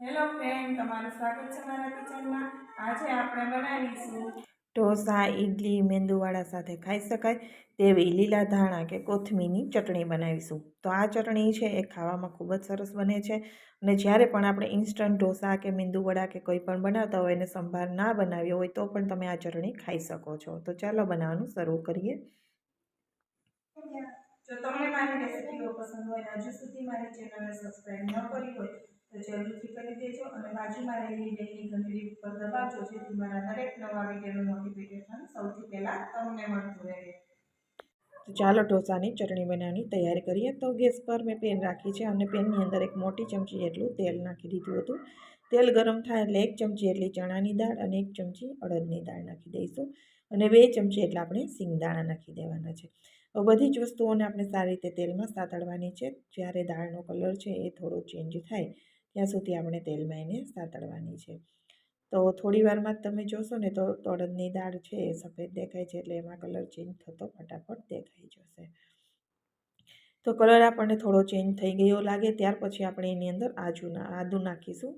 Hello friend તમારું સ્વાગત છે મારા કિચનમાં. આજે આપણે બનાવીશું ઢોસા ઇડલી મેંદુવાળા સાથે ખાઈ શકાય તેવી લીલા ધાણા કે કોથમીની ચટણી બનાવીશું. તો આ ચટણી છે એ ખાવામાં ખૂબ જ સરસ બને છે. અને જ્યારે પણ આપણે ઇન્સ્ટન્ટ ઢોસા કે મેંદુવડા કે કોઈ પણ બનાવતા હોય અને સંભાર ના બનાવ્યો હોય તો પણ તમે આ ચટણી ખાઈ શકો છો. તો ચાલો બનાવવાનું શરૂ કરીએ. જો તમને મારી રેસિપીઓ પસંદ હોય હજુ સુધી મારી ચેનલને સબસ્ક્રાઈબ ન કરી હોય તો જરૂરથી કરી દેજો અને બાજુમાં રહેલી બેલની ઘંટડી ઉપર દબાવજો, જેથી મારા દરેક નવા વિડીયોનું નોટિફિકેશન સૌથી પહેલાં તમને મળતું રહે. ચાલો ઢોસાની ચટણી બનાવવાની તૈયારી કરીએ. તો ગેસ પર મેં પેન રાખી છે અને પેનની અંદર એક મોટી ચમચી જેટલું તેલ નાખી દીધું હતું. તેલ ગરમ થાય એટલે એક ચમચી એટલી ચણાની દાળ અને એક ચમચી અડદની દાળ નાખી દઈશું. અને બે ચમચી એટલા આપણે સિંગદાણા નાખી દેવાના છે. હવે બધી જ વસ્તુઓને આપણે સારી રીતે તેલમાં સાતળવાની છે. જ્યારે દાળનો કલર છે એ થોડો ચેન્જ થાય ત્યાં સુધી આપણે તેલમાં એને સાતળવાની છે. તો થોડી વારમાં જ તમે જોશો ને તો તળદની દાળ છે એ સફેદ દેખાય છે એટલે એમાં કલર ચેન્જ થતો ફટાફટ દેખાઈ જશે. તો કલર આપણને થોડો ચેન્જ થઈ ગયો લાગે ત્યાર પછી આપણે એની અંદર આજુના આદુ નાખીશું.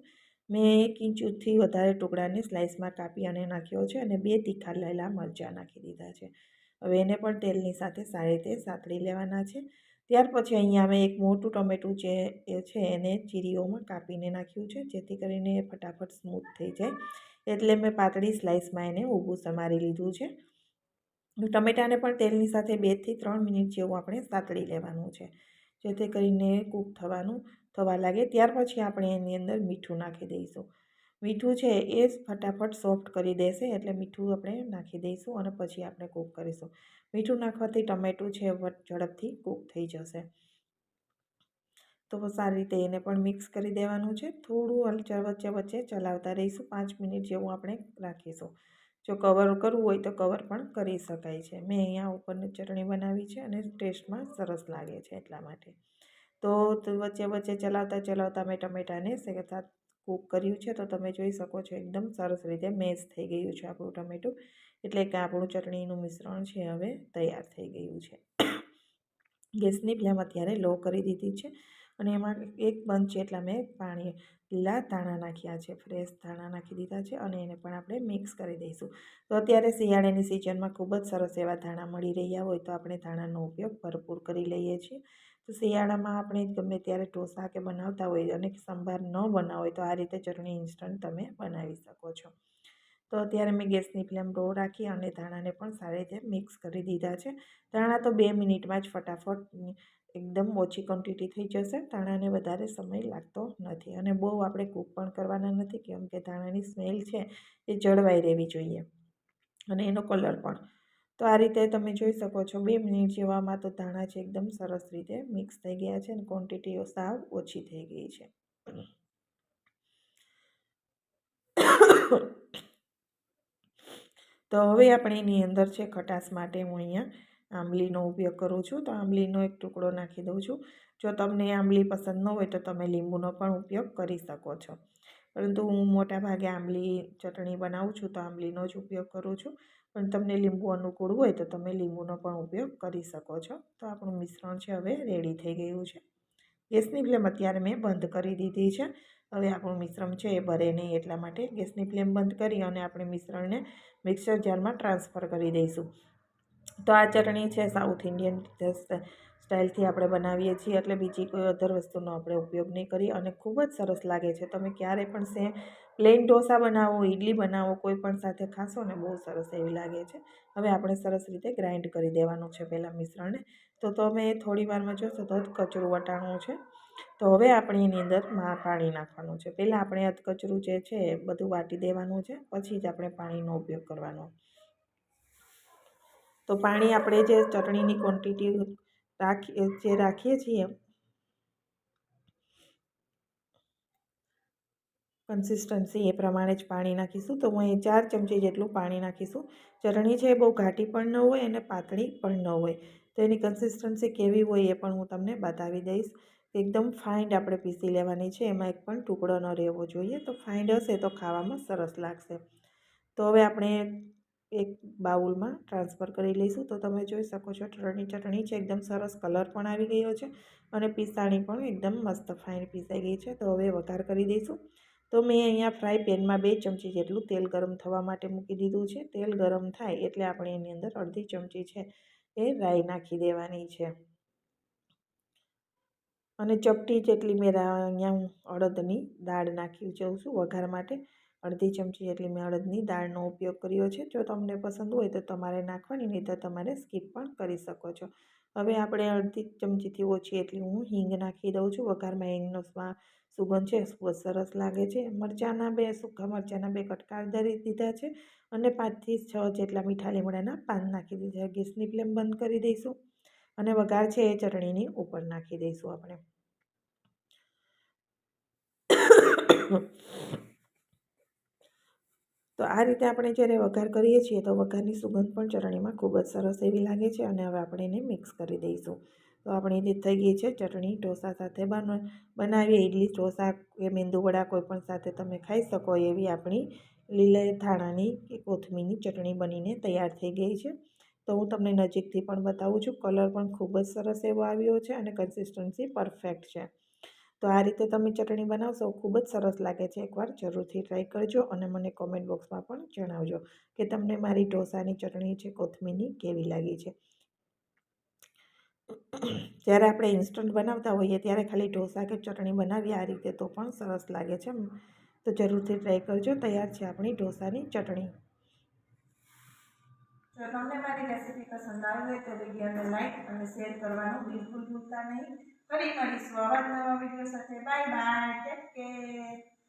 મેં એક ઇંચથી વધારે ટુકડાને સ્લાઇસમાં કાપી અને નાખ્યો છે અને બે તીખા લીલા મરચાં નાખી દીધા છે. હવે એને પણ તેલની સાથે સારી રીતે સાતળી લેવાના છે. ત્યાર પછી અહીંયા મેં એક મોટું ટમેટું જે એ છે એને ચીરીઓમાં કાપીને નાખ્યું છે, જેથી કરીને એ ફટાફટ સ્મૂથ થઈ જાય. એટલે મેં પાતળી સ્લાઇસમાં એને ઊભું સમારી લીધું છે. ટમેટાને પણ તેલની સાથે બેથી ત્રણ મિનિટ જેવું આપણે સાતળી લેવાનું છે, જેથી કરીને કૂક થવાનું, થવા લાગે. ત્યાર પછી આપણે એની અંદર મીઠું નાખી દઈશું. મીઠું છે એ ફટાફટ સોફ્ટ કરી દેશે એટલે મીઠું આપણે નાખી દઈશું અને પછી આપણે કૂક કરીશું. મીઠું નાખવાથી ટમેટું છે ઝડપથી કૂક થઈ જશે. તો સારી રીતે એને પણ મિક્સ કરી દેવાનું છે. થોડું હલચલ વચ્ચે વચ્ચે ચલાવતા રહીશું. પાંચ મિનિટ જેવું આપણે રાખીશું. જો કવર કરવું હોય તો કવર પણ કરી શકાય છે. મેં અહીંયા ઉપરની ચટણી બનાવી છે અને ટેસ્ટમાં સરસ લાગે છે એટલા માટે. તો વચ્ચે વચ્ચે ચલાવતા ચલાવતા મેં ટમેટાને સાથે કૂક કર્યું છે, તો તમે જોઈ શકો છો એકદમ સરસ રીતે મેશ થઈ ગયું છે આપણું ટમેટું. એટલે કે આપણું ચટણીનું મિશ્રણ છે હવે તૈયાર થઈ ગયું છે. ગેસની ફ્લેમ અત્યારે લો કરી દીધી છે અને એમાં એક બંચ એટલા મેં પાણી લીલા ધાણા નાખ્યા છે, ફ્રેશ ધાણા નાખી દીધા છે અને એને પણ આપણે મિક્સ કરી દઈશું. તો અત્યારે શિયાળાની સિઝનમાં ખૂબ જ સરસ એવા ધાણા મળી રહ્યા હોય તો આપણે ધાણાનો ઉપયોગ ભરપૂર કરી લઈએ છીએ. તો શિયાળામાં આપણે ગમે ત્યારે ઢોસા કે બનાવતા હોય અને સંભાર ન બનાવો હોય તો આ રીતે ચટણી ઇન્સ્ટન્ટ તમે બનાવી શકો છો. તો અત્યારે મેં ગેસની ફ્લેમ લો રાખી અને ધાણાને પણ સારી રીતે મિક્સ કરી દીધા છે. ધાણા તો બે મિનિટમાં જ ફટાફટ એકદમ ઓછી ક્વોન્ટિટી થઈ જશે. ધાણાને વધારે સમય લાગતો નથી અને બહુ આપણે કૂક પણ કરવાના નથી કેમ કે ધાણાની સ્મેલ છે એ જળવાઈ રહેવી જોઈએ. અને એનો કલર પણ તો આ રીતે તમે જોઈ શકો છો, બે મિનિટ જેવામાં તો ધાણા છે એકદમ સરસ રીતે મિક્સ થઈ ગયા છે અને ક્વોન્ટિટીઓ સાવ ઓછી થઈ ગઈ છે. તો હવે આપણે એની અંદર છે ખટાશ માટે હું અહીંયા આંબલીનો ઉપયોગ કરું છું. તો આંબલીનો એક ટુકડો નાખી દઉં છું. જો તમને આંબલી પસંદ ન હોય તો તમે લીંબુનો પણ ઉપયોગ કરી શકો છો. પરંતુ હું મોટા ભાગે આંબલી ચટણી બનાવું છું, તો આંબલીનો જ ઉપયોગ કરું છું. પણ તમને લીંબુ અનુકૂળ હોય તો તમે લીંબુનો પણ ઉપયોગ કરી શકો છો. તો આપણું મિશ્રણ છે હવે રેડી થઈ ગયું છે. ગેસની ફ્લેમ અત્યારે મેં બંધ કરી દીધી છે. હવે આપણું મિશ્રણ છે એ ભરે નહીં એટલા માટે ગેસની ફ્લેમ બંધ કરી અને આપણે મિશ્રણને મિક્સર જારમાં ટ્રાન્સફર કરી દઈશું. તો આ ચટણી છે સાઉથ ઇન્ડિયન સ્ટાઇલથી આપણે બનાવીએ છીએ એટલે બીજી કોઈ અધર વસ્તુનો આપણે ઉપયોગ નહીં કરીએ અને ખૂબ જ સરસ લાગે છે. તમે ક્યારે પણ સે, પ્લેન ઢોસા બનાવો ઇડલી બનાવો, કોઈ પણ સાથે ખાશો ને બહુ સરસ એવી લાગે છે. હવે આપણે સરસ રીતે ગ્રાઇન્ડ કરી દેવાનું છે પહેલાં મિશ્રણને. તો તમે થોડી વારમાં જોશો તો કચરું વટાણું છે. તો હવે આપણે એની અંદર પાણી નાખવાનું છે. પહેલાં આપણે અધકચરું જે છે બધું વાટી દેવાનું છે, પછી જ આપણે પાણીનો ઉપયોગ કરવાનો. તો પાણી આપણે જે ચટણીની ક્વોન્ટિટી રાખી જે રાખીએ છીએ. કન્સિસ્ટન્સી એ પ્રમાણે જ પાણી નાખીશું. તો હું અહીં ચાર ચમચી જેટલું પાણી નાખીશું. ચટણી છે એ બહુ ઘાટી પણ ન હોય અને પાતળી પણ ન હોય. તો એની કન્સિસ્ટન્સી કેવી હોય એ પણ હું તમને બતાવી દઈશ. એકદમ ફાઇન્ડ આપણે પીસી લેવાની છે. એમાં એક પણ ટુકડો ન રહેવો જોઈએ. તો ફાઇન્ડ હશે તો ખાવામાં સરસ લાગશે. તો હવે આપણે એક બાઉલમાં ટ્રાન્સફર કરી લઈશું. તો તમે જોઈ શકો છો, ચટણી ચટણી છે, એકદમ સરસ કલર પણ આવી ગયો છે અને પીસાણી પણ એકદમ મસ્ત ફાઇન પીસાઈ ગઈ છે. તો હવે વઘાર કરી દઈશું. તો મેં અહીંયા ફ્રાય પેનમાં બે ચમચી જેટલું તેલ ગરમ થવા માટે મૂકી દીધું છે. તેલ ગરમ થાય એટલે આપણે એની અંદર અડધી ચમચી છે એ રાઈ નાખી દેવાની છે. અને ચપટી જેટલી મેં અહીંયા હું અડદની દાળ નાખી જઉં છું વઘાર માટે. અડધી ચમચી જેટલી મેં અડદની દાળનો ઉપયોગ કર્યો છે. જો તમને પસંદ હોય તો તમારે નાખવાની, નહીં તો તમારે સ્કીપ પણ કરી શકો છો. હવે આપણે અડધી ચમચીથી ઓછી એટલી હું હિંગ નાખી દઉં છું. વઘારમાં હિંગનો સ્વા, સુગંધ છે ખૂબ સરસ લાગે છે. મરચાંના બે સૂકા મરચાંના બે કટકા ધરી દીધા છે અને પાંચથી છ જેટલા મીઠા લીમડાના પાન નાખી દીધા. ગેસની ફ્લેમ બંધ કરી દઈશું અને વઘાર છે એ ચટણીની ઉપર નાખી દઈશું આપણે તો આ રીતે આપણે જ્યારે વઘાર કરીએ છીએ તો વઘારની સુગંધ પણ ચટણીમાં ખૂબ જ સરસ એવી લાગે છે અને હવે આપણે એને મિક્સ કરી દઈશું. તો આપણી એ થઈ ગઈ છે ચટણી. ઢોસા સાથે બન, બનાવીએ. ઇડલી ઢોસા કે મેંદુવડા કોઈ પણ સાથે તમે ખાઈ શકો એવી આપણી લીલા ધાણાની કે કોથમીરની ચટણી બનીને તૈયાર થઈ ગઈ છે. તો હું તમને નજીકથી પણ બતાવું છું. કલર પણ ખૂબ જ સરસ એવો આવ્યો છે અને કન્સિસ્ટન્સી પરફેક્ટ છે. તો આ રીતે તમે ચટણી બનાવશો, ખૂબ જ સરસ લાગે છે. એકવાર જરૂરથી ટ્રાય કરજો અને મને કોમેન્ટ બોક્સમાં પણ જણાવજો કે તમને મારી ઢોસાની ચટણી છે, કોથમીરની કેવી લાગી છે. જ્યારે આપણે ઇન્સ્ટન્ટ બનાવતા હોઈએ ત્યારે ખાલી ઢોસા કે ચટણી બનાવીએ આ રીતે તો પણ સરસ લાગે છે. તો જરૂરથી ટ્રાય કરજો. તૈયાર છે આપણી ઢોસાની ચટણી. જો તમને મારી રેસીપી પસંદ આવી હોય તો વિડીયોને લાઈક અને શેર કરવાનું બિલકુલ ભૂલતા નહીં. ફરી મળીશું. આવા નવા વીડિયો સાથે. Bye bye. Take care